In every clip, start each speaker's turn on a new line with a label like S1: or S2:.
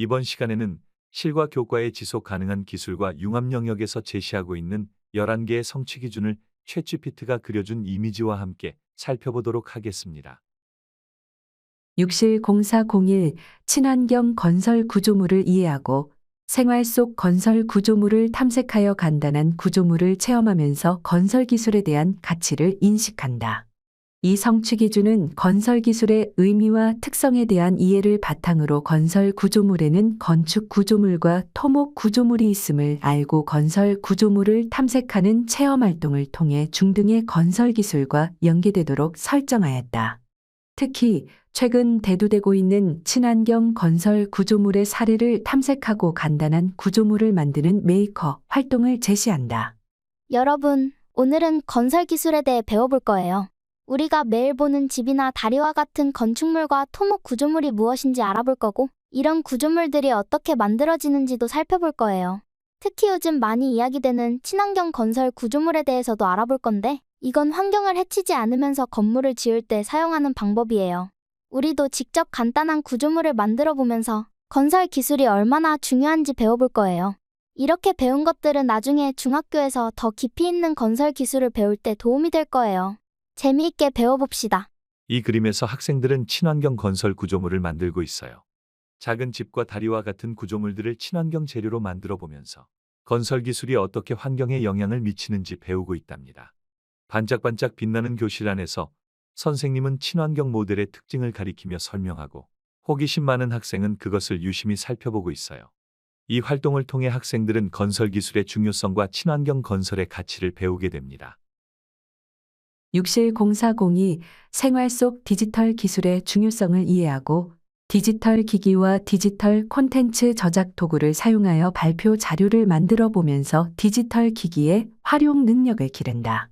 S1: 이번 시간에는 실과 교과의 지속 가능한 기술과 융합 영역에서 제시하고 있는 11개의 성취 기준을 챗GPT가 그려준 이미지와 함께 살펴보도록 하겠습니다.
S2: 6실0401 친환경 건설 구조물을 이해하고 생활 속 건설 구조물을 탐색하여 간단한 구조물을 체험하면서 건설 기술에 대한 가치를 인식한다. 이 성취 기준은 건설 기술의 의미와 특성에 대한 이해를 바탕으로 건설 구조물에는 건축 구조물과 토목 구조물이 있음을 알고 건설 구조물을 탐색하는 체험 활동을 통해 중등의 건설 기술과 연계되도록 설정하였다. 특히 최근 대두되고 있는 친환경 건설 구조물의 사례를 탐색하고 간단한 구조물을 만드는 메이커 활동을 제시한다.
S3: 여러분, 오늘은 건설 기술에 대해 배워볼 거예요. 우리가 매일 보는 집이나 다리와 같은 건축물과 토목 구조물이 무엇인지 알아볼 거고, 이런 구조물들이 어떻게 만들어지는지도 살펴볼 거예요. 특히 요즘 많이 이야기되는 친환경 건설 구조물에 대해서도 알아볼 건데, 이건 환경을 해치지 않으면서 건물을 지을 때 사용하는 방법이에요. 우리도 직접 간단한 구조물을 만들어 보면서 건설 기술이 얼마나 중요한지 배워볼 거예요. 이렇게 배운 것들은 나중에 중학교에서 더 깊이 있는 건설 기술을 배울 때 도움이 될 거예요. 재미있게 배워봅시다.
S1: 이 그림에서 학생들은 친환경 건설 구조물을 만들고 있어요. 작은 집과 다리와 같은 구조물들을 친환경 재료로 만들어 보면서 건설 기술이 어떻게 환경에 영향을 미치는지 배우고 있답니다. 반짝반짝 빛나는 교실 안에서 선생님은 친환경 모델의 특징을 가리키며 설명하고 호기심 많은 학생은 그것을 유심히 살펴보고 있어요. 이 활동을 통해 학생들은 건설 기술의 중요성과 친환경 건설의 가치를 배우게 됩니다.
S2: 6실0402 생활 속 디지털 기술의 중요성을 이해하고 디지털 기기와 디지털 콘텐츠 저작 도구를 사용하여 발표 자료를 만들어 보면서 디지털 기기의 활용 능력을 기른다.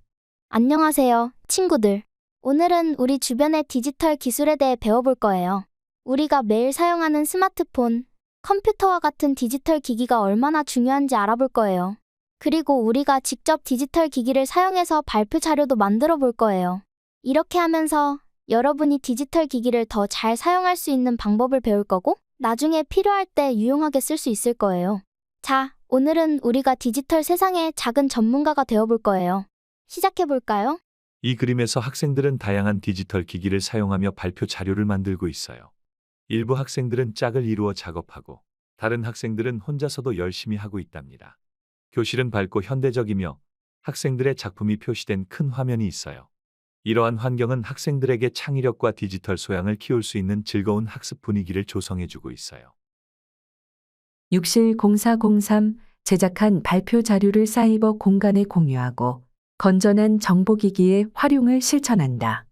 S3: 안녕하세요, 친구들. 오늘은 우리 주변의 디지털 기술에 대해 배워볼 거예요. 우리가 매일 사용하는 스마트폰, 컴퓨터와 같은 디지털 기기가 얼마나 중요한지 알아볼 거예요. 그리고 우리가 직접 디지털 기기를 사용해서 발표 자료도 만들어 볼 거예요. 이렇게 하면서 여러분이 디지털 기기를 더 잘 사용할 수 있는 방법을 배울 거고, 나중에 필요할 때 유용하게 쓸 수 있을 거예요. 자, 오늘은 우리가 디지털 세상의 작은 전문가가 되어볼 거예요. 시작해 볼까요?
S1: 이 그림에서 학생들은 다양한 디지털 기기를 사용하며 발표 자료를 만들고 있어요. 일부 학생들은 짝을 이루어 작업하고 다른 학생들은 혼자서도 열심히 하고 있답니다. 교실은 밝고 현대적이며 학생들의 작품이 표시된 큰 화면이 있어요. 이러한 환경은 학생들에게 창의력과 디지털 소양을 키울 수 있는 즐거운 학습 분위기를 조성해주고 있어요.
S2: 6실0403 제작한 발표 자료를 사이버 공간에 공유하고 건전한 정보기기의 활용을 실천한다.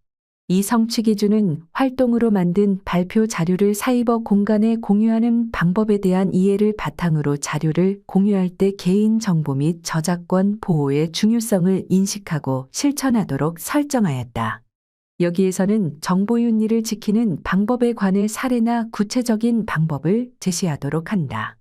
S2: 이 성취 기준은 활동으로 만든 발표 자료를 사이버 공간에 공유하는 방법에 대한 이해를 바탕으로 자료를 공유할 때 개인 정보 및 저작권 보호의 중요성을 인식하고 실천하도록 설정하였다. 여기에서는 정보 윤리를 지키는 방법에 관해 사례나 구체적인 방법을 제시하도록 한다.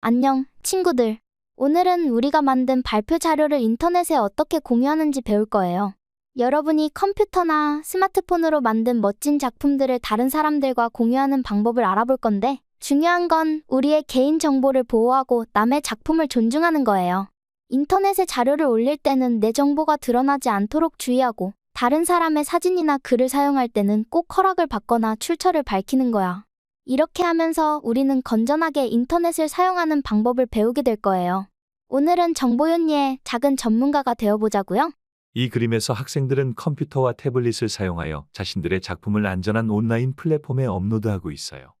S3: 안녕, 친구들. 오늘은 우리가 만든 발표 자료를 인터넷에 어떻게 공유하는지 배울 거예요. 여러분이 컴퓨터나 스마트폰으로 만든 멋진 작품들을 다른 사람들과 공유하는 방법을 알아볼 건데, 중요한 건 우리의 개인 정보를 보호하고 남의 작품을 존중하는 거예요. 인터넷에 자료를 올릴 때는 내 정보가 드러나지 않도록 주의하고, 다른 사람의 사진이나 글을 사용할 때는 꼭 허락을 받거나 출처를 밝히는 거야. 이렇게 하면서 우리는 건전하게 인터넷을 사용하는 방법을 배우게 될 거예요. 오늘은 정보윤리의 작은 전문가가 되어보자고요.
S1: 이 그림에서 학생들은 컴퓨터와 태블릿을 사용하여 자신들의 작품을 안전한 온라인 플랫폼에 업로드하고 있어요.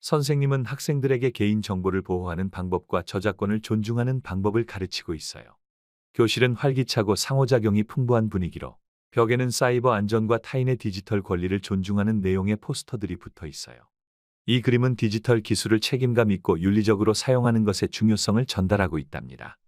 S1: 선생님은 학생들에게 개인 정보를 보호하는 방법과 저작권을 존중하는 방법을 가르치고 있어요. 교실은 활기차고 상호작용이 풍부한 분위기로 벽에는 사이버 안전과 타인의 디지털 권리를 존중하는 내용의 포스터들이 붙어 있어요. 이 그림은 디지털 기술을 책임감 있고 윤리적으로 사용하는 것의 중요성을 전달하고 있답니다.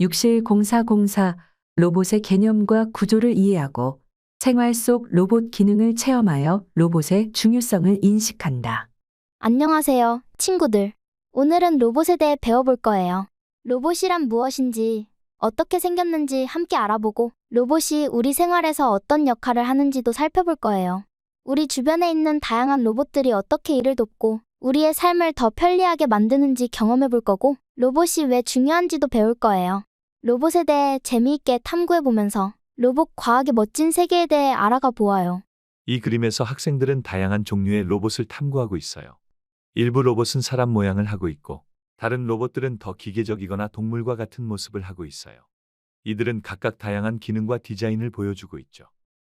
S2: 6실0404 로봇의 개념과 구조를 이해하고 생활 속 로봇 기능을 체험하여 로봇의 중요성을 인식한다.
S3: 안녕하세요, 친구들. 오늘은 로봇에 대해 배워볼 거예요. 로봇이란 무엇인지, 어떻게 생겼는지 함께 알아보고, 로봇이 우리 생활에서 어떤 역할을 하는지도 살펴볼 거예요. 우리 주변에 있는 다양한 로봇들이 어떻게 일을 돕고, 우리의 삶을 더 편리하게 만드는지 경험해 볼 거고, 로봇이 왜 중요한지도 배울 거예요. 로봇에 대해 재미있게 탐구해 보면서 로봇 과학의 멋진 세계에 대해 알아가 보아요.
S1: 이 그림에서 학생들은 다양한 종류의 로봇을 탐구하고 있어요. 일부 로봇은 사람 모양을 하고 있고, 다른 로봇들은 더 기계적이거나 동물과 같은 모습을 하고 있어요. 이들은 각각 다양한 기능과 디자인을 보여주고 있죠.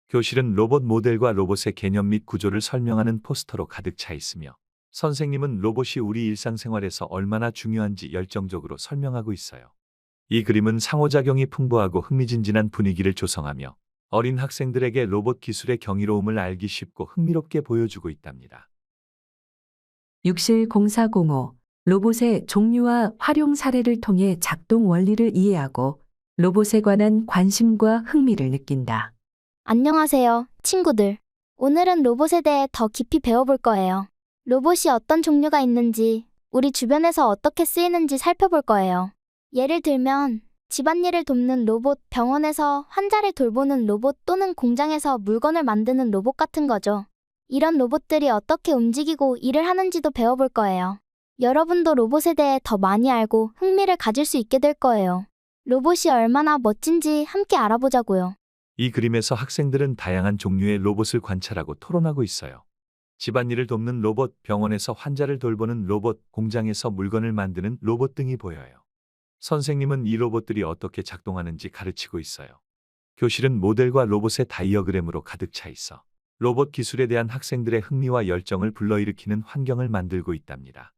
S1: 교실은 로봇 모델과 로봇의 개념 및 구조를 설명하는 포스터로 가득 차 있으며, 선생님은 로봇이 우리 일상생활에서 얼마나 중요한지 열정적으로 설명하고 있어요. 이 그림은 상호작용이 풍부하고 흥미진진한 분위기를 조성하며 어린 학생들에게 로봇 기술의 경이로움을 알기 쉽고 흥미롭게 보여주고 있답니다.
S2: 육실 0405 로봇의 종류와 활용 사례를 통해 작동 원리를 이해하고 로봇에 관한 관심과 흥미를 느낀다.
S3: 안녕하세요, 친구들. 오늘은 로봇에 대해 더 깊이 배워볼 거예요. 로봇이 어떤 종류가 있는지, 우리 주변에서 어떻게 쓰이는지 살펴볼 거예요. 예를 들면, 집안일을 돕는 로봇, 병원에서 환자를 돌보는 로봇 또는 공장에서 물건을 만드는 로봇 같은 거죠. 이런 로봇들이 어떻게 움직이고 일을 하는지도 배워볼 거예요. 여러분도 로봇에 대해 더 많이 알고 흥미를 가질 수 있게 될 거예요. 로봇이 얼마나 멋진지 함께 알아보자고요.
S1: 이 그림에서 학생들은 다양한 종류의 로봇을 관찰하고 토론하고 있어요. 집안일을 돕는 로봇, 병원에서 환자를 돌보는 로봇, 공장에서 물건을 만드는 로봇 등이 보여요. 선생님은 이 로봇들이 어떻게 작동하는지 가르치고 있어요. 교실은 모델과 로봇의 다이어그램으로 가득 차 있어 로봇 기술에 대한 학생들의 흥미와 열정을 불러일으키는 환경을 만들고 있답니다.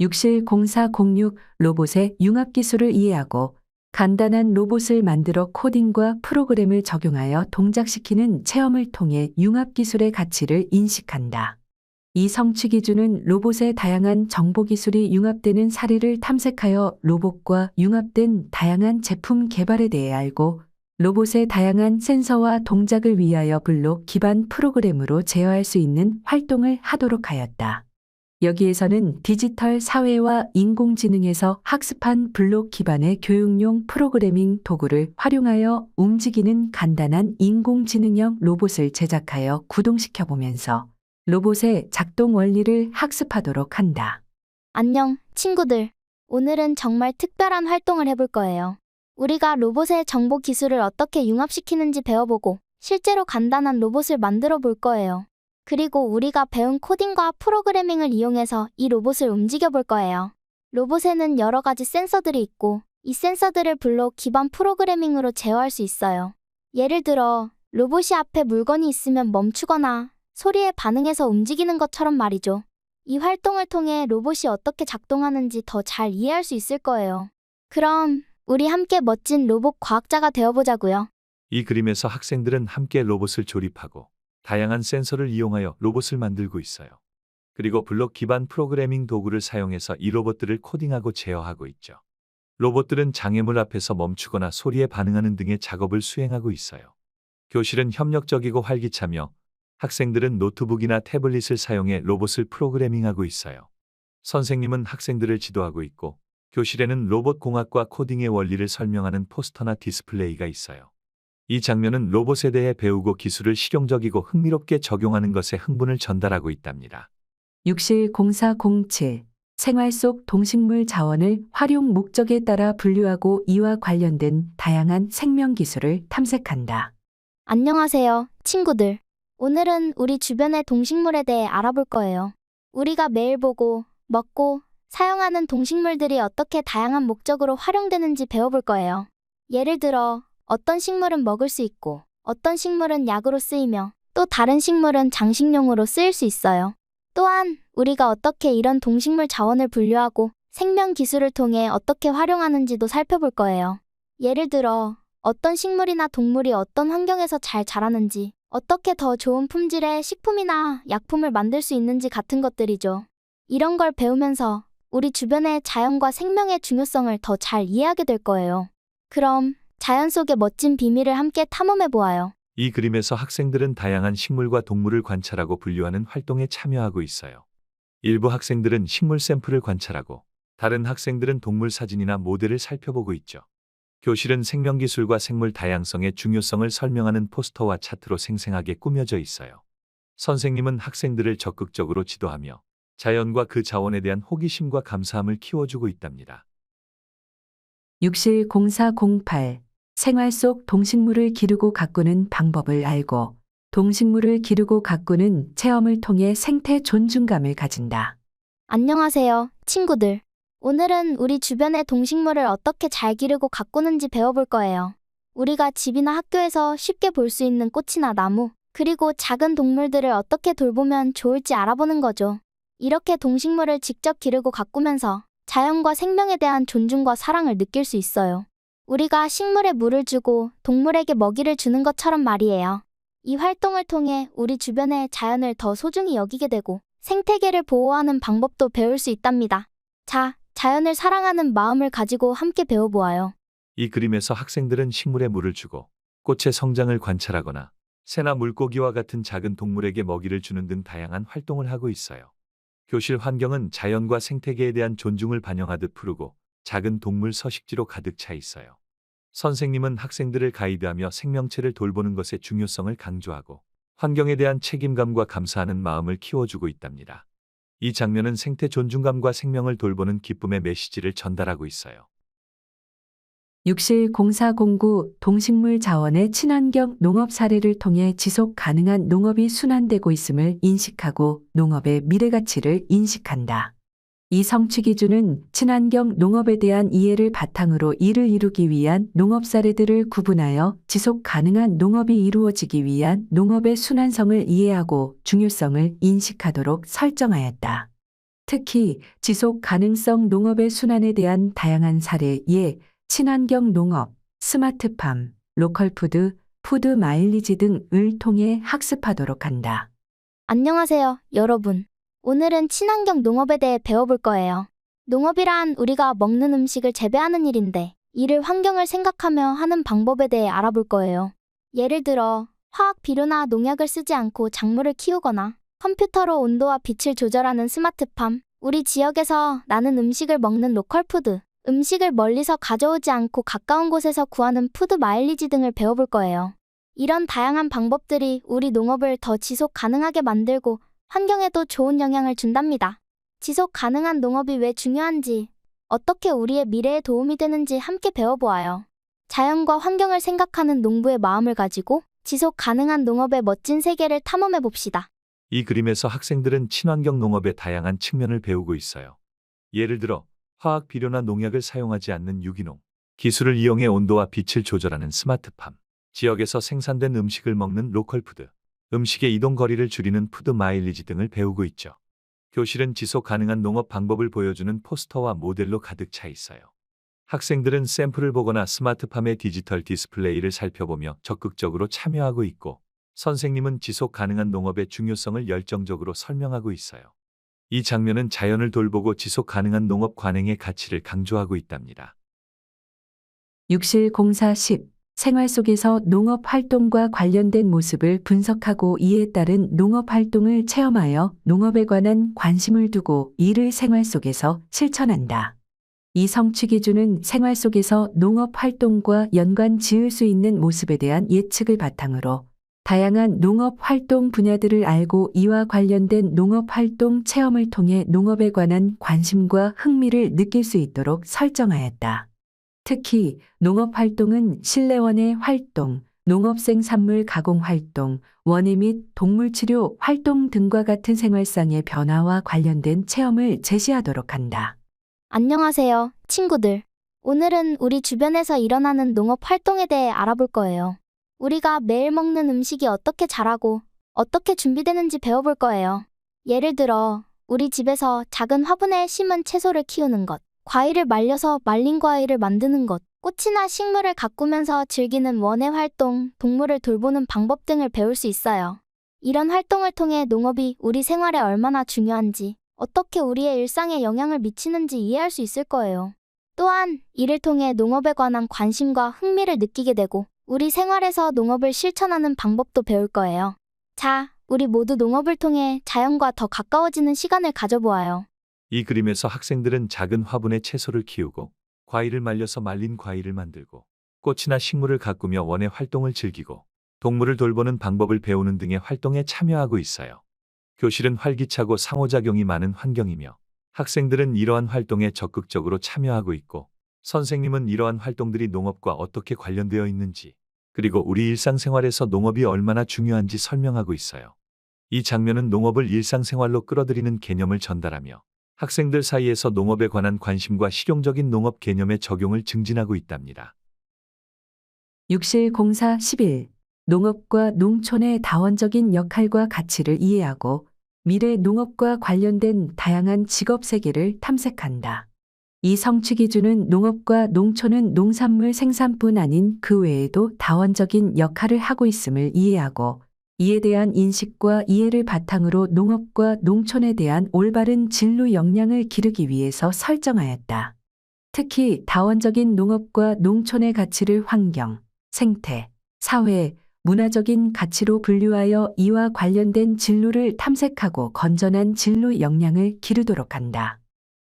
S2: 육실 0406 로봇의 융합 기술을 이해하고 간단한 로봇을 만들어 코딩과 프로그램을 적용하여 동작시키는 체험을 통해 융합 기술의 가치를 인식한다. 이 성취 기준은 로봇의 다양한 정보 기술이 융합되는 사례를 탐색하여 로봇과 융합된 다양한 제품 개발에 대해 알고 로봇의 다양한 센서와 동작을 위하여 블록 기반 프로그램으로 제어할 수 있는 활동을 하도록 하였다. 여기에서는 디지털 사회와 인공지능에서 학습한 블록 기반의 교육용 프로그래밍 도구를 활용하여 움직이는 간단한 인공지능형 로봇을 제작하여 구동시켜 보면서 로봇의 작동 원리를 학습하도록 한다.
S3: 안녕, 친구들. 오늘은 정말 특별한 활동을 해볼 거예요. 우리가 로봇의 정보 기술을 어떻게 융합시키는지 배워보고 실제로 간단한 로봇을 만들어 볼 거예요. 그리고 우리가 배운 코딩과 프로그래밍을 이용해서 이 로봇을 움직여 볼 거예요. 로봇에는 여러 가지 센서들이 있고 이 센서들을 블록 기반 프로그래밍으로 제어할 수 있어요. 예를 들어 로봇이 앞에 물건이 있으면 멈추거나 소리에 반응해서 움직이는 것처럼 말이죠. 이 활동을 통해 로봇이 어떻게 작동하는지 더 잘 이해할 수 있을 거예요. 그럼 우리 함께 멋진 로봇 과학자가 되어보자고요.
S1: 이 그림에서 학생들은 함께 로봇을 조립하고 다양한 센서를 이용하여 로봇을 만들고 있어요. 그리고 블록 기반 프로그래밍 도구를 사용해서 이 로봇들을 코딩하고 제어하고 있죠. 로봇들은 장애물 앞에서 멈추거나 소리에 반응하는 등의 작업을 수행하고 있어요. 교실은 협력적이고 활기차며 학생들은 노트북이나 태블릿을 사용해 로봇을 프로그래밍하고 있어요. 선생님은 학생들을 지도하고 있고 교실에는 로봇 공학과 코딩의 원리를 설명하는 포스터나 디스플레이가 있어요. 이 장면은 로봇에 대해 배우고 기술을 실용적이고 흥미롭게 적용하는 것에 흥분을 전달하고 있답니다.
S2: 육실 0407 생활 속 동식물 자원을 활용 목적에 따라 분류하고 이와 관련된 다양한 생명 기술을 탐색한다.
S3: 안녕하세요, 친구들. 오늘은 우리 주변의 동식물에 대해 알아볼 거예요. 우리가 매일 보고, 먹고, 사용하는 동식물들이 어떻게 다양한 목적으로 활용되는지 배워볼 거예요. 예를 들어, 어떤 식물은 먹을 수 있고, 어떤 식물은 약으로 쓰이며, 또 다른 식물은 장식용으로 쓰일 수 있어요. 또한, 우리가 어떻게 이런 동식물 자원을 분류하고 생명 기술을 통해 어떻게 활용하는지도 살펴볼 거예요. 예를 들어, 어떤 식물이나 동물이 어떤 환경에서 잘 자라는지, 어떻게 더 좋은 품질의 식품이나 약품을 만들 수 있는지 같은 것들이죠. 이런 걸 배우면서 우리 주변의 자연과 생명의 중요성을 더 잘 이해하게 될 거예요. 그럼 자연 속의 멋진 비밀을 함께 탐험해 보아요.
S1: 이 그림에서 학생들은 다양한 식물과 동물을 관찰하고 분류하는 활동에 참여하고 있어요. 일부 학생들은 식물 샘플을 관찰하고 다른 학생들은 동물 사진이나 모델을 살펴보고 있죠. 교실은 생명기술과 생물 다양성의 중요성을 설명하는 포스터와 차트로 생생하게 꾸며져 있어요. 선생님은 학생들을 적극적으로 지도하며 자연과 그 자원에 대한 호기심과 감사함을 키워주고 있답니다.
S2: 670408 생활 속 동식물을 기르고 가꾸는 방법을 알고 동식물을 기르고 가꾸는 체험을 통해 생태 존중감을 가진다.
S3: 안녕하세요, 친구들. 오늘은 우리 주변의 동식물을 어떻게 잘 기르고 가꾸는지 배워볼 거예요. 우리가 집이나 학교에서 쉽게 볼 수 있는 꽃이나 나무, 그리고 작은 동물들을 어떻게 돌보면 좋을지 알아보는 거죠. 이렇게 동식물을 직접 기르고 가꾸면서 자연과 생명에 대한 존중과 사랑을 느낄 수 있어요. 우리가 식물에 물을 주고 동물에게 먹이를 주는 것처럼 말이에요. 이 활동을 통해 우리 주변의 자연을 더 소중히 여기게 되고 생태계를 보호하는 방법도 배울 수 있답니다. 자, 자연을 사랑하는 마음을 가지고 함께 배워보아요.
S1: 이 그림에서 학생들은 식물에 물을 주고 꽃의 성장을 관찰하거나 새나 물고기와 같은 작은 동물에게 먹이를 주는 등 다양한 활동을 하고 있어요. 교실 환경은 자연과 생태계에 대한 존중을 반영하듯 푸르고 작은 동물 서식지로 가득 차 있어요. 선생님은 학생들을 가이드하며 생명체를 돌보는 것의 중요성을 강조하고 환경에 대한 책임감과 감사하는 마음을 키워주고 있답니다. 이 장면은 생태 존중감과 생명을 돌보는 기쁨의 메시지를 전달하고 있어요.
S2: 670409 동식물 자원의 친환경 농업 사례를 통해 지속 가능한 농업이 순환되고 있음을 인식하고 농업의 미래 가치를 인식한다. 이 성취 기준은 친환경 농업에 대한 이해를 바탕으로 이를 이루기 위한 농업 사례들을 구분하여 지속 가능한 농업이 이루어지기 위한 농업의 순환성을 이해하고 중요성을 인식하도록 설정하였다. 특히 지속 가능성 농업의 순환에 대한 다양한 사례에 친환경 농업, 스마트팜, 로컬푸드, 푸드 마일리지 등을 통해 학습하도록 한다.
S3: 안녕하세요, 여러분. 오늘은 친환경 농업에 대해 배워볼 거예요. 농업이란 우리가 먹는 음식을 재배하는 일인데, 이를 환경을 생각하며 하는 방법에 대해 알아볼 거예요. 예를 들어, 화학 비료나 농약을 쓰지 않고 작물을 키우거나, 컴퓨터로 온도와 빛을 조절하는 스마트팜, 우리 지역에서 나는 음식을 먹는 로컬 푸드, 음식을 멀리서 가져오지 않고 가까운 곳에서 구하는 푸드 마일리지 등을 배워볼 거예요. 이런 다양한 방법들이 우리 농업을 더 지속 가능하게 만들고 환경에도 좋은 영향을 준답니다. 지속 가능한 농업이 왜 중요한지, 어떻게 우리의 미래에 도움이 되는지 함께 배워보아요. 자연과 환경을 생각하는 농부의 마음을 가지고 지속 가능한 농업의 멋진 세계를 탐험해 봅시다.
S1: 이 그림에서 학생들은 친환경 농업의 다양한 측면을 배우고 있어요. 예를 들어 화학 비료나 농약을 사용하지 않는 유기농, 기술을 이용해 온도와 빛을 조절하는 스마트팜, 지역에서 생산된 음식을 먹는 로컬푸드, 음식의 이동 거리를 줄이는 푸드 마일리지 등을 배우고 있죠. 교실은 지속 가능한 농업 방법을 보여주는 포스터와 모델로 가득 차 있어요. 학생들은 샘플을 보거나 스마트팜의 디지털 디스플레이를 살펴보며 적극적으로 참여하고 있고 선생님은 지속 가능한 농업의 중요성을 열정적으로 설명하고 있어요. 이 장면은 자연을 돌보고 지속 가능한 농업 관행의 가치를 강조하고 있답니다.
S2: 670410 생활 속에서 농업 활동과 관련된 모습을 분석하고 이에 따른 농업 활동을 체험하여 농업에 관한 관심을 두고 이를 생활 속에서 실천한다. 이 성취 기준은 생활 속에서 농업 활동과 연관 지을 수 있는 모습에 대한 예측을 바탕으로 다양한 농업 활동 분야들을 알고 이와 관련된 농업 활동 체험을 통해 농업에 관한 관심과 흥미를 느낄 수 있도록 설정하였다. 특히 농업 활동은 실내원의 활동, 농업생 산물 가공 활동, 원예 및 동물 치료 활동 등과 같은 생활상의 변화와 관련된 체험을 제시하도록 한다.
S3: 안녕하세요, 친구들. 오늘은 우리 주변에서 일어나는 농업 활동에 대해 알아볼 거예요. 우리가 매일 먹는 음식이 어떻게 자라고 어떻게 준비되는지 배워볼 거예요. 예를 들어, 우리 집에서 작은 화분에 심은 채소를 키우는 것, 과일을 말려서 말린 과일을 만드는 것, 꽃이나 식물을 가꾸면서 즐기는 원예 활동, 동물을 돌보는 방법 등을 배울 수 있어요. 이런 활동을 통해 농업이 우리 생활에 얼마나 중요한지, 어떻게 우리의 일상에 영향을 미치는지 이해할 수 있을 거예요. 또한 이를 통해 농업에 관한 관심과 흥미를 느끼게 되고 우리 생활에서 농업을 실천하는 방법도 배울 거예요. 자, 우리 모두 농업을 통해 자연과 더 가까워지는 시간을 가져보아요.
S1: 이 그림에서 학생들은 작은 화분에 채소를 키우고 과일을 말려서 말린 과일을 만들고 꽃이나 식물을 가꾸며 원예 활동을 즐기고 동물을 돌보는 방법을 배우는 등의 활동에 참여하고 있어요. 교실은 활기차고 상호작용이 많은 환경이며 학생들은 이러한 활동에 적극적으로 참여하고 있고 선생님은 이러한 활동들이 농업과 어떻게 관련되어 있는지 그리고 우리 일상생활에서 농업이 얼마나 중요한지 설명하고 있어요. 이 장면은 농업을 일상생활로 끌어들이는 개념을 전달하며 학생들 사이에서 농업에 관한 관심과 실용적인 농업 개념의 적용을 증진하고 있답니다.
S2: 육실공사 11. 농업과 농촌의 다원적인 역할과 가치를 이해하고 미래 농업과 관련된 다양한 직업 세계를 탐색한다. 이 성취 기준은 농업과 농촌은 농산물 생산뿐 아닌 그 외에도 다원적인 역할을 하고 있음을 이해하고 이에 대한 인식과 이해를 바탕으로 농업과 농촌에 대한 올바른 진로 역량을 기르기 위해서 설정하였다. 특히 다원적인 농업과 농촌의 가치를 환경, 생태, 사회, 문화적인 가치로 분류하여 이와 관련된 진로를 탐색하고 건전한 진로 역량을 기르도록 한다.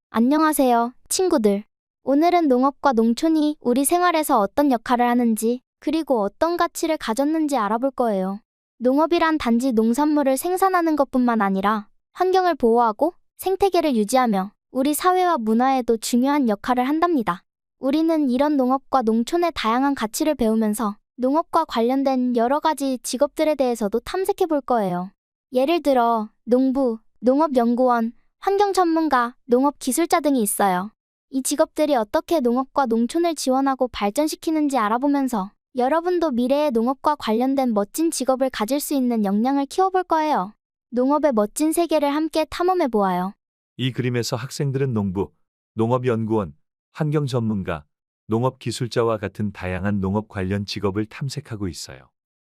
S3: 안녕하세요, 친구들. 오늘은 농업과 농촌이 우리 생활에서 어떤 역할을 하는지, 그리고 어떤 가치를 가졌는지 알아볼 거예요. 농업이란 단지 농산물을 생산하는 것뿐만 아니라 환경을 보호하고 생태계를 유지하며 우리 사회와 문화에도 중요한 역할을 한답니다. 우리는 이런 농업과 농촌의 다양한 가치를 배우면서 농업과 관련된 여러 가지 직업들에 대해서도 탐색해 볼 거예요. 예를 들어 농부, 농업연구원, 환경 전문가, 농업 기술자 등이 있어요. 이 직업들이 어떻게 농업과 농촌을 지원하고 발전시키는지 알아보면서 여러분도 미래의 농업과 관련된 멋진 직업을 가질 수 있는 역량을 키워볼 거예요. 농업의 멋진 세계를 함께 탐험해 보아요.
S1: 이 그림에서 학생들은 농부, 농업연구원, 환경 전문가, 농업 기술자와 같은 다양한 농업 관련 직업을 탐색하고 있어요.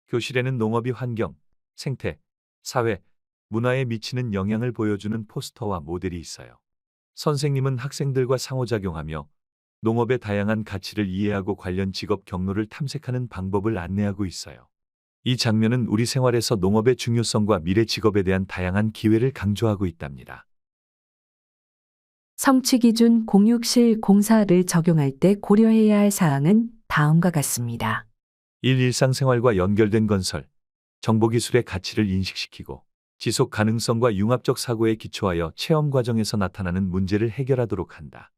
S1: 교실에는 농업이 환경, 생태, 사회, 문화에 미치는 영향을 보여주는 포스터와 모델이 있어요. 선생님은 학생들과 상호작용하며 농업의 다양한 가치를 이해하고 관련 직업 경로를 탐색하는 방법을 안내하고 있어요. 이 장면은 우리 생활에서 농업의 중요성과 미래 직업에 대한 다양한 기회를 강조하고 있답니다.
S2: 성취 기준 공육실 공사를 적용할 때 고려해야 할 사항은 다음과 같습니다.
S1: 1. 일상생활과 연결된 건설, 정보기술의 가치를 인식시키고 지속 가능성과 융합적 사고에 기초하여 체험 과정에서 나타나는 문제를 해결하도록 한다.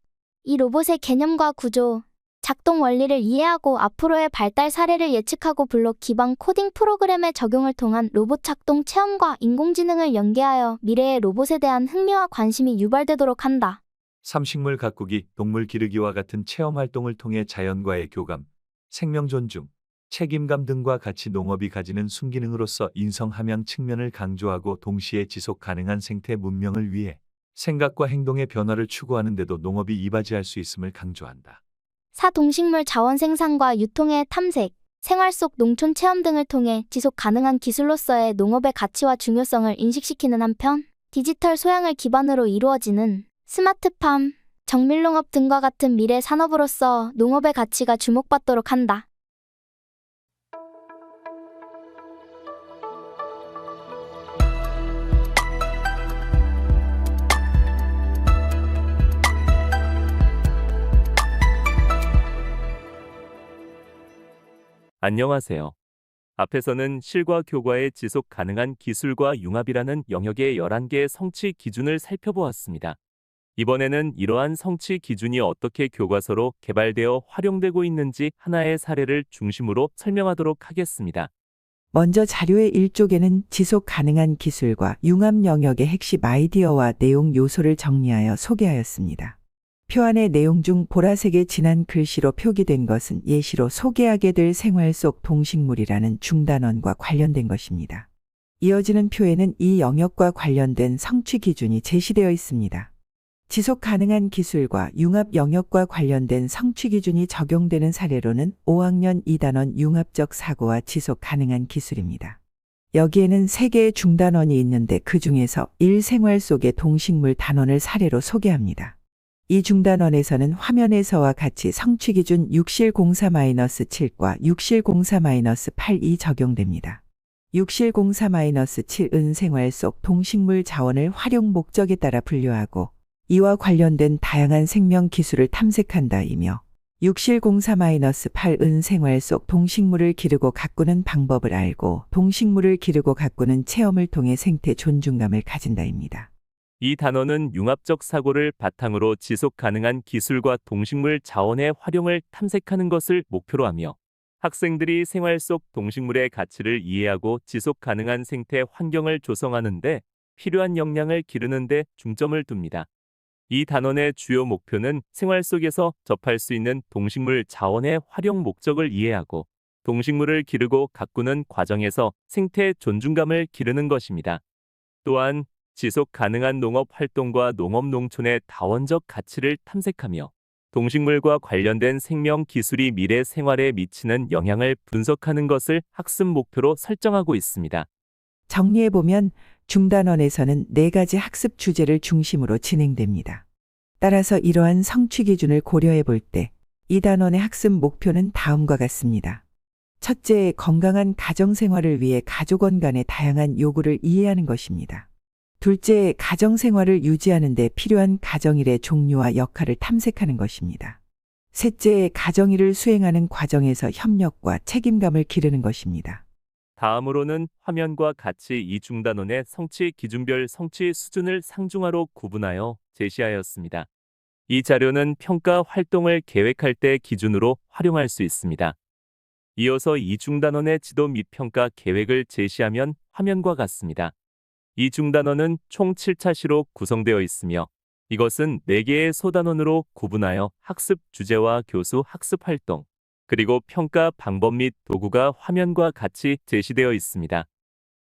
S3: 이 로봇의 개념과 구조, 작동 원리를 이해하고 앞으로의 발달 사례를 예측하고 블록 기반 코딩 프로그램의 적용을 통한 로봇 작동 체험과 인공지능을 연계하여 미래의 로봇에 대한 흥미와 관심이 유발되도록 한다.
S1: 삼식물 가꾸기, 동물 기르기와 같은 체험 활동을 통해 자연과의 교감, 생명 존중, 책임감 등과 같이 농업이 가지는 순기능으로서 인성 함양 측면을 강조하고 동시에 지속 가능한 생태 문명을 위해 생각과 행동의 변화를 추구하는데도 농업이 이바지할 수 있음을 강조한다.
S3: 사 동식물 자원 생산과 유통의 탐색, 생활 속 농촌 체험 등을 통해 지속 가능한 기술로서의 농업의 가치와 중요성을 인식시키는 한편, 디지털 소양을 기반으로 이루어지는 스마트팜, 정밀농업 등과 같은 미래 산업으로서 농업의 가치가 주목받도록 한다.
S4: 안녕하세요. 앞에서는 실과 교과의 지속 가능한 기술과 융합이라는 영역의 11개의 성취 기준을 살펴보았습니다. 이번에는 이러한 성취 기준이 어떻게 교과서로 개발되어 활용되고 있는지 하나의 사례를 중심으로 설명하도록 하겠습니다.
S5: 먼저 자료의 1쪽에는 지속 가능한 기술과 융합 영역의 핵심 아이디어와 내용 요소를 정리하여 소개하였습니다. 표 안의 내용 중 보라색의 진한 글씨로 표기된 것은 예시로 소개하게 될 생활 속 동식물이라는 중단원과 관련된 것입니다. 이어지는 표에는 이 영역과 관련된 성취 기준이 제시되어 있습니다. 지속 가능한 기술과 융합 영역과 관련된 성취 기준이 적용되는 사례로는 5학년 2단원 융합적 사고와 지속 가능한 기술입니다. 여기에는 세 개의 중단원이 있는데 그 중에서 1생활 속의 동식물 단원을 사례로 소개합니다. 이 중단원에서는 화면에서와 같이 성취 기준 6실04-7과 6실04-8이 적용됩니다. 6실04-7은 생활 속 동식물 자원을 활용 목적에 따라 분류하고 이와 관련된 다양한 생명 기술을 탐색한다이며 육실공사-8은 생활 속 동식물을 기르고 가꾸는 방법을 알고 동식물을 기르고 가꾸는 체험을 통해 생태 존중감을 가진다입니다.
S4: 이 단어는 융합적 사고를 바탕으로 지속 가능한 기술과 동식물 자원의 활용을 탐색하는 것을 목표로 하며 학생들이 생활 속 동식물의 가치를 이해하고 지속 가능한 생태 환경을 조성하는데 필요한 역량을 기르는데 중점을 둡니다. 이 단원의 주요 목표는 생활 속에서 접할 수 있는 동식물 자원의 활용 목적을 이해하고 동식물을 기르고 가꾸는 과정에서 생태 존중감을 기르는 것입니다. 또한 지속 가능한 농업 활동과 농업 농촌의 다원적 가치를 탐색하며 동식물과 관련된 생명 기술이 미래 생활에 미치는 영향을 분석하는 것을 학습 목표로 설정하고 있습니다.
S5: 정리해보면 중단원에서는 네 가지 학습 주제를 중심으로 진행됩니다. 따라서 이러한 성취 기준을 고려해 볼 때 이 단원의 학습 목표는 다음과 같습니다. 첫째, 건강한 가정 생활을 위해 가족원 간의 다양한 요구를 이해하는 것입니다. 둘째, 가정 생활을 유지하는 데 필요한 가정일의 종류와 역할을 탐색하는 것입니다. 셋째, 가정일을 수행하는 과정에서 협력과 책임감을 기르는 것입니다.
S4: 다음으로는 화면과 같이 이 중단원의 성취 기준별 성취 수준을 상중하로 구분하여 제시하였습니다. 이 자료는 평가 활동을 계획할 때 기준으로 활용할 수 있습니다. 이어서 이 중단원의 지도 및 평가 계획을 제시하면 화면과 같습니다. 이 중단원은 총 7차시로 구성되어 있으며 이것은 4개의 소단원으로 구분하여 학습 주제와 교수 학습 활동, 그리고 평가 방법 및 도구가 화면과 같이 제시되어 있습니다.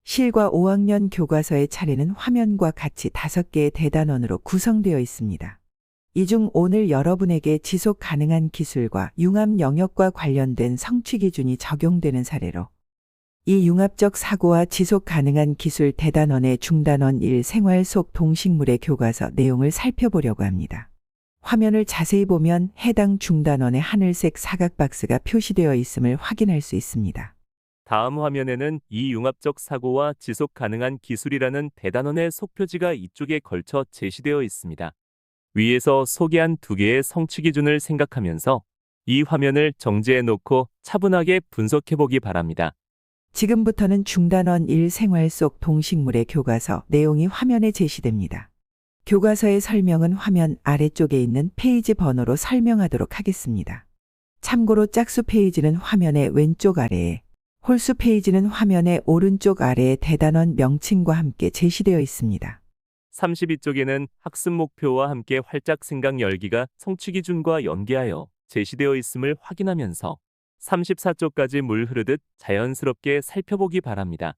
S5: 실과 5학년 교과서의 차례는 화면과 같이 5개의 대단원으로 구성되어 있습니다. 이 중 오늘 여러분에게 지속 가능한 기술과 융합 영역과 관련된 성취 기준이 적용되는 사례로 이 융합적 사고와 지속 가능한 기술 대단원의 중단원 1 생활 속 동식물의 교과서 내용을 살펴보려고 합니다. 화면을 자세히 보면 해당 중단원의 하늘색 사각 박스가 표시되어 있음을 확인할 수 있습니다.
S4: 다음 화면에는 이 융합적 사고와 지속 가능한 기술이라는 대단원의 속표지가 이쪽에 걸쳐 제시되어 있습니다. 위에서 소개한 두 개의 성취 기준을 생각하면서 이 화면을 정지해 놓고 차분하게 분석해 보기 바랍니다.
S5: 지금부터는 중단원 1 생활 속 동식물의 교과서 내용이 화면에 제시됩니다. 교과서의 설명은 화면 아래쪽에 있는 페이지 번호로 설명하도록 하겠습니다. 참고로 짝수 페이지는 화면의 왼쪽 아래에, 홀수 페이지는 화면의 오른쪽 아래에 대단원 명칭과 함께 제시되어 있습니다.
S4: 32쪽에는 학습 목표와 함께 활짝 생각 열기가 성취 기준과 연계하여 제시되어 있음을 확인하면서 34쪽까지 물 흐르듯 자연스럽게 살펴보기 바랍니다.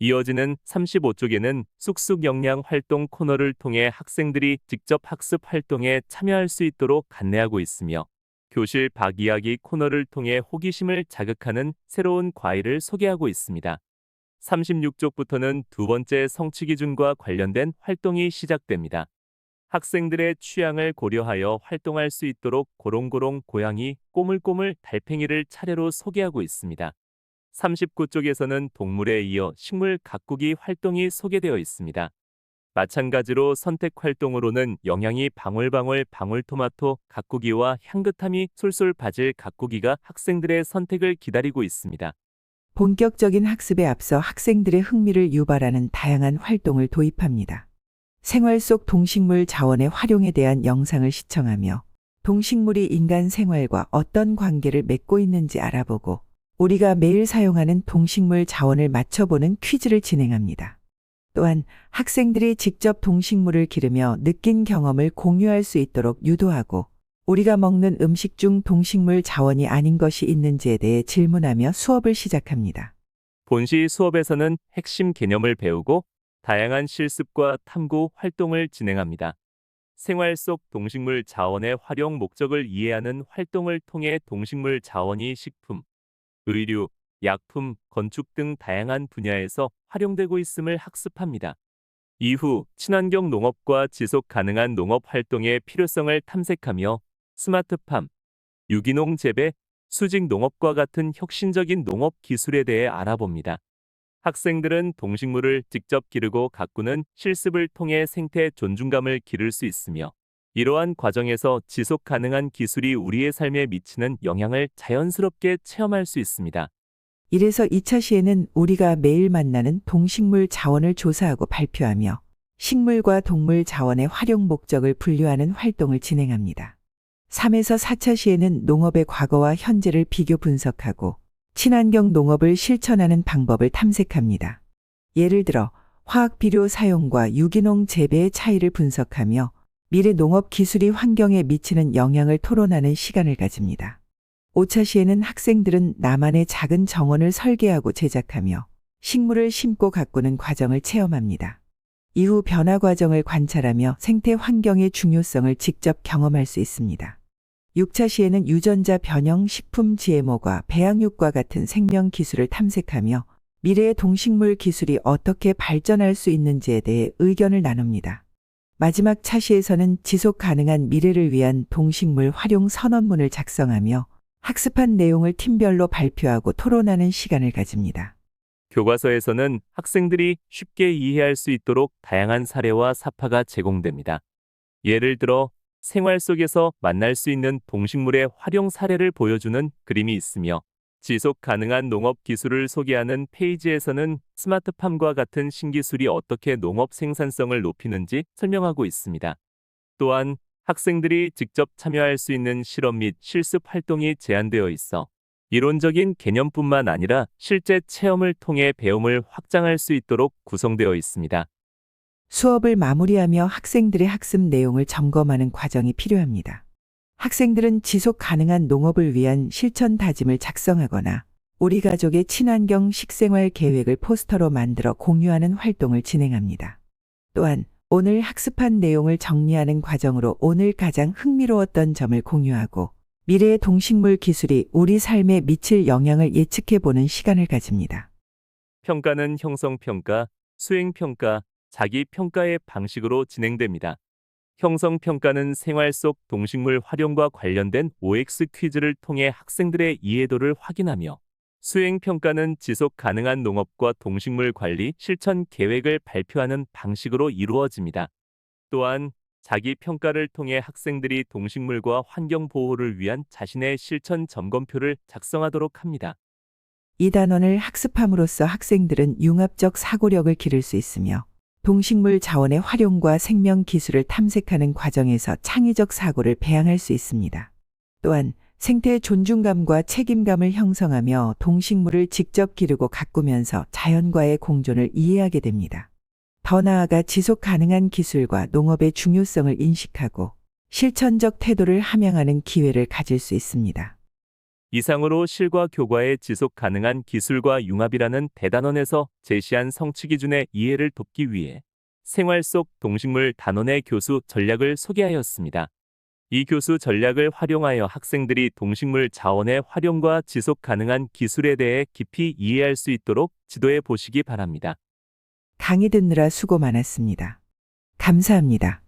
S4: 이어지는 35쪽에는 쑥쑥 역량 활동 코너를 통해 학생들이 직접 학습 활동에 참여할 수 있도록 안내하고 있으며 교실 밖 이야기 코너를 통해 호기심을 자극하는 새로운 과일을 소개하고 있습니다. 36쪽부터는 두 번째 성취 기준과 관련된 활동이 시작됩니다. 학생들의 취향을 고려하여 활동할 수 있도록 고롱고롱 고양이, 꼬물꼬물 달팽이를 차례로 소개하고 있습니다. 39쪽에서는 동물에 이어 식물 가꾸기 활동이 소개되어 있습니다. 마찬가지로 선택 활동으로는 영양이 방울방울 방울토마토 가꾸기와 향긋함이 솔솔 바질 가꾸기가 학생들의 선택을 기다리고 있습니다.
S5: 본격적인 학습에 앞서 학생들의 흥미를 유발하는 다양한 활동을 도입합니다. 생활 속 동식물 자원의 활용에 대한 영상을 시청하며 동식물이 인간 생활과 어떤 관계를 맺고 있는지 알아보고 우리가 매일 사용하는 동식물 자원을 맞춰보는 퀴즈를 진행합니다. 또한 학생들이 직접 동식물을 기르며 느낀 경험을 공유할 수 있도록 유도하고 우리가 먹는 음식 중 동식물 자원이 아닌 것이 있는지에 대해 질문하며 수업을 시작합니다.
S4: 본시 수업에서는 핵심 개념을 배우고 다양한 실습과 탐구 활동을 진행합니다. 생활 속 동식물 자원의 활용 목적을 이해하는 활동을 통해 동식물 자원이 식품, 의류, 약품, 건축 등 다양한 분야에서 활용되고 있음을 학습합니다. 이후 친환경 농업과 지속 가능한 농업 활동의 필요성을 탐색하며 스마트팜, 유기농 재배, 수직 농업과 같은 혁신적인 농업 기술에 대해 알아봅니다. 학생들은 동식물을 직접 기르고 가꾸는 실습을 통해 생태 존중감을 기를 수 있으며 이러한 과정에서 지속 가능한 기술이 우리의 삶에 미치는 영향을 자연스럽게 체험할 수 있습니다.
S5: 이래서 2차 시에는 우리가 매일 만나는 동식물 자원을 조사하고 발표하며 식물과 동물 자원의 활용 목적을 분류하는 활동을 진행합니다. 3에서 4차 시에는 농업의 과거와 현재를 비교 분석하고 친환경 농업을 실천하는 방법을 탐색합니다. 예를 들어 화학 비료 사용과 유기농 재배의 차이를 분석하며 미래 농업 기술이 환경에 미치는 영향을 토론하는 시간을 가집니다. 5차 시에는 학생들은 나만의 작은 정원을 설계하고 제작하며 식물을 심고 가꾸는 과정을 체험합니다. 이후 변화 과정을 관찰하며 생태 환경의 중요성을 직접 경험할 수 있습니다. 6차 시에는 유전자 변형 식품 GMO가 배양육과 같은 생명 기술을 탐색하며 미래의 동식물 기술이 어떻게 발전할 수 있는지에 대해 의견을 나눕니다. 마지막 차시에서는 지속 가능한 미래를 위한 동식물 활용 선언문을 작성하며 학습한 내용을 팀별로 발표하고 토론하는 시간을 가집니다.
S4: 교과서에서는 학생들이 쉽게 이해할 수 있도록 다양한 사례와 사파가 제공됩니다. 예를 들어 생활 속에서 만날 수 있는 동식물의 활용 사례를 보여주는 그림이 있으며 지속 가능한 농업 기술을 소개하는 페이지에서는 스마트팜과 같은 신기술이 어떻게 농업 생산성을 높이는지 설명하고 있습니다. 또한 학생들이 직접 참여할 수 있는 실험 및 실습 활동이 제한되어 있어 이론적인 개념뿐만 아니라 실제 체험을 통해 배움을 확장할 수 있도록 구성되어 있습니다.
S5: 수업을 마무리하며 학생들의 학습 내용을 점검하는 과정이 필요합니다. 학생들은 지속 가능한 농업을 위한 실천 다짐을 작성하거나 우리 가족의 친환경 식생활 계획을 포스터로 만들어 공유하는 활동을 진행합니다. 또한 오늘 학습한 내용을 정리하는 과정으로 오늘 가장 흥미로웠던 점을 공유하고 미래의 동식물 기술이 우리 삶에 미칠 영향을 예측해 보는 시간을 가집니다.
S4: 평가는 형성평가, 수행평가, 자기 평가의 방식으로 진행됩니다. 형성 평가는 생활 속 동식물 활용과 관련된 OX 퀴즈를 통해 학생들의 이해도를 확인하며 수행 평가는 지속 가능한 농업과 동식물 관리 실천 계획을 발표하는 방식으로 이루어집니다. 또한 자기 평가를 통해 학생들이 동식물과 환경 보호를 위한 자신의 실천 점검표를 작성하도록 합니다.
S5: 이 단원을 학습함으로써 학생들은 융합적 사고력을 기를 수 있으며 동식물 자원의 활용과 생명 기술을 탐색하는 과정에서 창의적 사고를 배양할 수 있습니다. 또한 생태의 존중감과 책임감을 형성하며 동식물을 직접 기르고 가꾸면서 자연과의 공존을 이해하게 됩니다. 더 나아가 지속 가능한 기술과 농업의 중요성을 인식하고 실천적 태도를 함양하는 기회를 가질 수 있습니다.
S4: 이상으로 실과 교과의 지속 가능한 기술과 융합이라는 대단원에서 제시한 성취 기준의 이해를 돕기 위해 생활 속 동식물 단원의 교수 전략을 소개하였습니다. 이 교수 전략을 활용하여 학생들이 동식물 자원의 활용과 지속 가능한 기술에 대해 깊이 이해할 수 있도록 지도해 보시기 바랍니다.
S5: 강의 듣느라 수고 많았습니다. 감사합니다.